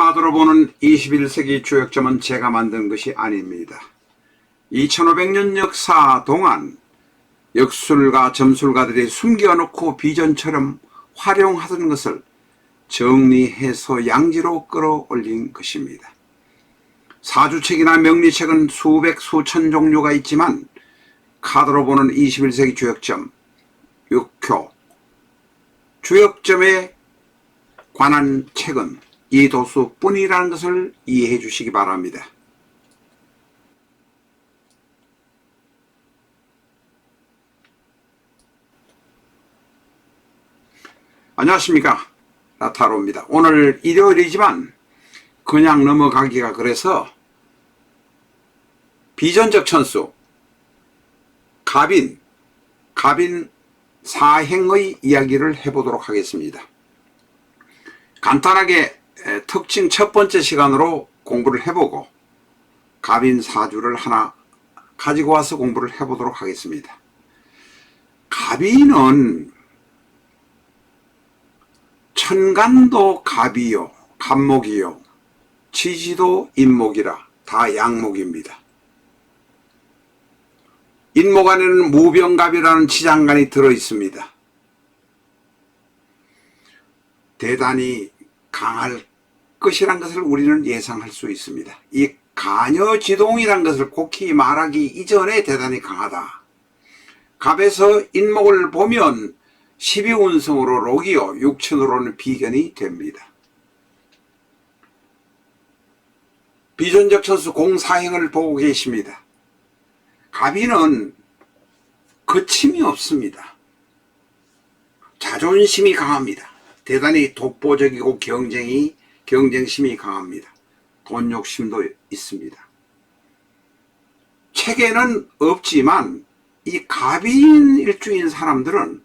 카드로 보는 21세기 주역점은 제가 만든 것이 아닙니다. 2500년 역사 동안 역술가, 점술가들이 숨겨놓고 비전처럼 활용하던 것을 정리해서 양지로 끌어올린 것입니다. 사주책이나 명리책은 수백, 수천 종류가 있지만 카드로 보는 21세기 주역점, 육효, 주역점에 관한 책은 이 도수뿐이라는 것을 이해해 주시기 바랍니다. 안녕하십니까 나타로입니다. 오늘 일요일이지만 그냥 넘어가기가 그래서 비전적 천수 갑인 갑인 사행의 이야기를 해보도록 하겠습니다. 간단하게 에, 특징 첫 번째 시간으로 공부를 해보고 갑인 사주를 하나 가지고 와서 공부를 해보도록 하겠습니다. 갑인은 천간도 갑이요, 갑목이요, 지지도 인목이라 다 양목입니다. 인목 안에는 무병갑이라는 지장간이 들어 있습니다. 대단히 강할 것이란 것을 우리는 예상할 수 있습니다. 이 가녀지동이란 것을 곡히 말하기 이전에 대단히 강하다. 갑에서 인목을 보면 12운성으로 록이요, 육천으로는 비견이 됩니다. 비전적 천수 공사행을 보고 계십니다. 갑이는 거침이 없습니다. 자존심이 강합니다. 대단히 독보적이고 경쟁이 경쟁심이 강합니다. 돈 욕심도 있습니다. 책에는 없지만 이 갑인 일주인 사람들은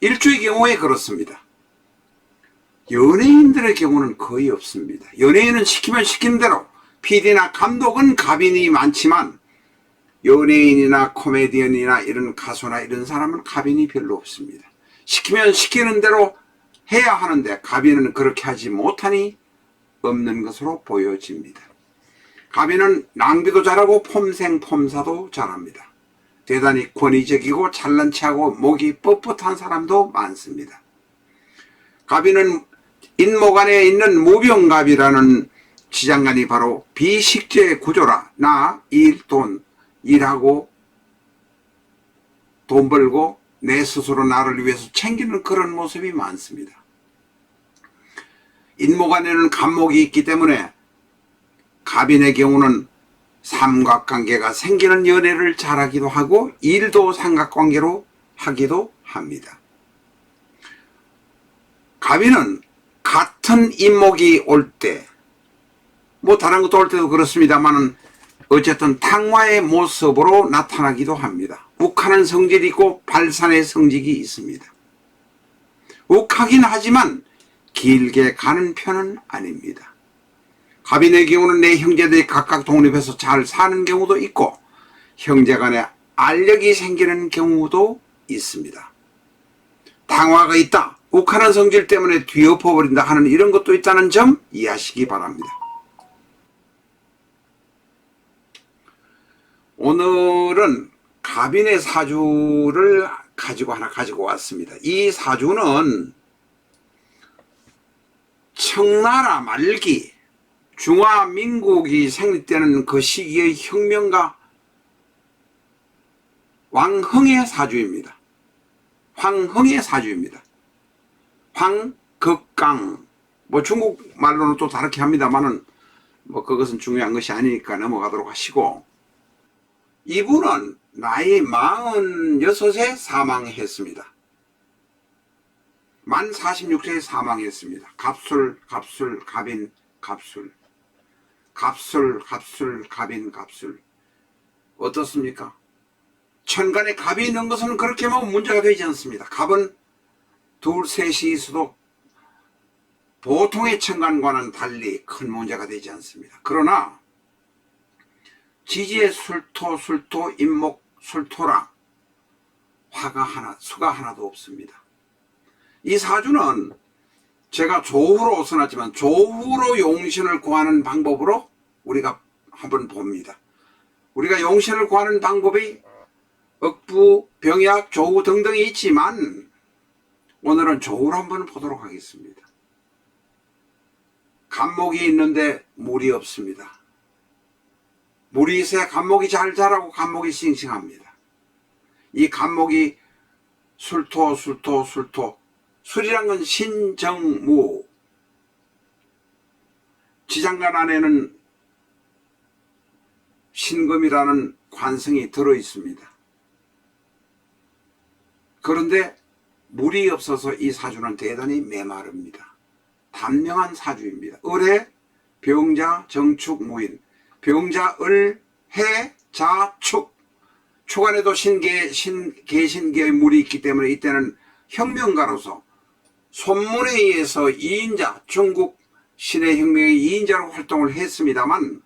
일주의 경우에 그렇습니다. 연예인들의 경우는 거의 없습니다. 연예인은 시키면 시킨 대로 PD나 감독은 갑인이 많지만 연예인이나 코미디언이나 이런 가수나 이런 사람은 갑인이 별로 없습니다. 시키면 시키는 대로 해야 하는데 갑인은 그렇게 하지 못하니 없는 것으로 보여집니다. 갑인은 낭비도 잘하고 폼생폼사도 잘합니다. 대단히 권위적이고 잘난 체하고 목이 뻣뻣한 사람도 많습니다. 갑인은 인목 안에 있는 무병갑이라는 지장간이 바로 비식재 구조라 나 일, 돈, 일하고 돈 벌고 내 스스로 나를 위해서 챙기는 그런 모습이 많습니다. 인목 안에는 갑목이 있기 때문에 갑인의 경우는 삼각관계가 생기는 연애를 잘하기도 하고 일도 삼각관계로 하기도 합니다. 갑인은 같은 인목이 올 때, 뭐 다른 것도 올 때도 그렇습니다만은 어쨌든 탕화의 모습으로 나타나기도 합니다. 욱하는 성질이 있고 발산의 성질이 있습니다. 욱하긴 하지만 길게 가는 편은 아닙니다. 갑인의 경우는 내 형제들이 각각 독립해서 잘 사는 경우도 있고 형제 간에 알력이 생기는 경우도 있습니다. 당화가 있다. 욱하는 성질 때문에 뒤엎어버린다 하는 이런 것도 있다는 점 이해하시기 바랍니다. 오늘은 갑인의 사주를 가지고 하나 가지고 왔습니다. 이 사주는 청나라 말기 중화민국이成立되는 그 시기의 혁명가 왕흥의 사주입니다. 황흥의 사주입니다. 황극강 뭐 중국 말로는 또 다르게 합니다만은 뭐 그것은 중요한 것이 아니니까 넘어가도록 하시고 이분은 나이 46세 사망했습니다. 만 46세에 사망했습니다. 갑술, 갑술, 갑인, 갑술. 갑술, 갑술, 갑인, 갑술. 어떻습니까? 천간에 갑이 있는 것은 그렇게 뭐 문제가 되지 않습니다. 갑은 둘, 셋이 있어도 보통의 천간과는 달리 큰 문제가 되지 않습니다. 그러나 지지의 술토, 술토, 임목, 술토라 화가 하나, 수가 하나도 없습니다. 이 사주는 제가 조후로 써놨지만 조후로 용신을 구하는 방법으로 우리가 한번 봅니다. 우리가 용신을 구하는 방법이 억부, 병약, 조후 등등이 있지만 오늘은 조후로 한번 보도록 하겠습니다. 간목이 있는데 물이 없습니다. 물이 있어야 간목이 잘 자라고 간목이 싱싱합니다. 이 간목이 술토, 술토, 술토. 술이란 건 신정무. 지장간 안에는 신금이라는 관성이 들어 있습니다. 그런데 물이 없어서 이 사주는 대단히 메마릅니다. 단명한 사주입니다. 을해, 병자, 정축, 무인. 병자, 을, 해, 자, 축. 초간에도 신계, 신, 계신계의 물이 있기 때문에 이때는 혁명가로서 손문에 의해서 2인자, 중국 신의 혁명의 2인자로 활동을 했습니다만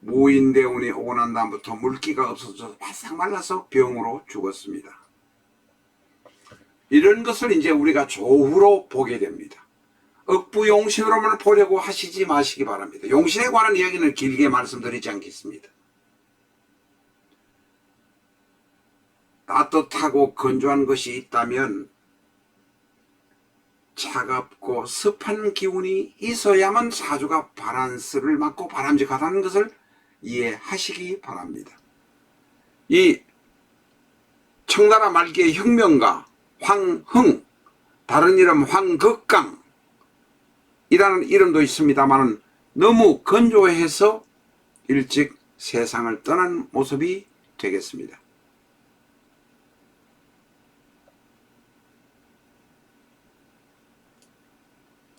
무인대운이 오고 난 다음부터 물기가 없어져서 바싹 말라서 병으로 죽었습니다. 이런 것을 이제 우리가 조후로 보게 됩니다. 억부 용신으로만 보려고 하시지 마시기 바랍니다. 용신에 관한 이야기는 길게 말씀드리지 않겠습니다. 따뜻하고 건조한 것이 있다면 차갑고 습한 기운이 있어야만 사주가 바란스를 맞고 바람직하다는 것을 이해하시기 바랍니다. 이 청나라 말기의 혁명가 황흥 다른 이름 황극강 이라는 이름도 있습니다만 너무 건조해서 일찍 세상을 떠난 모습이 되겠습니다.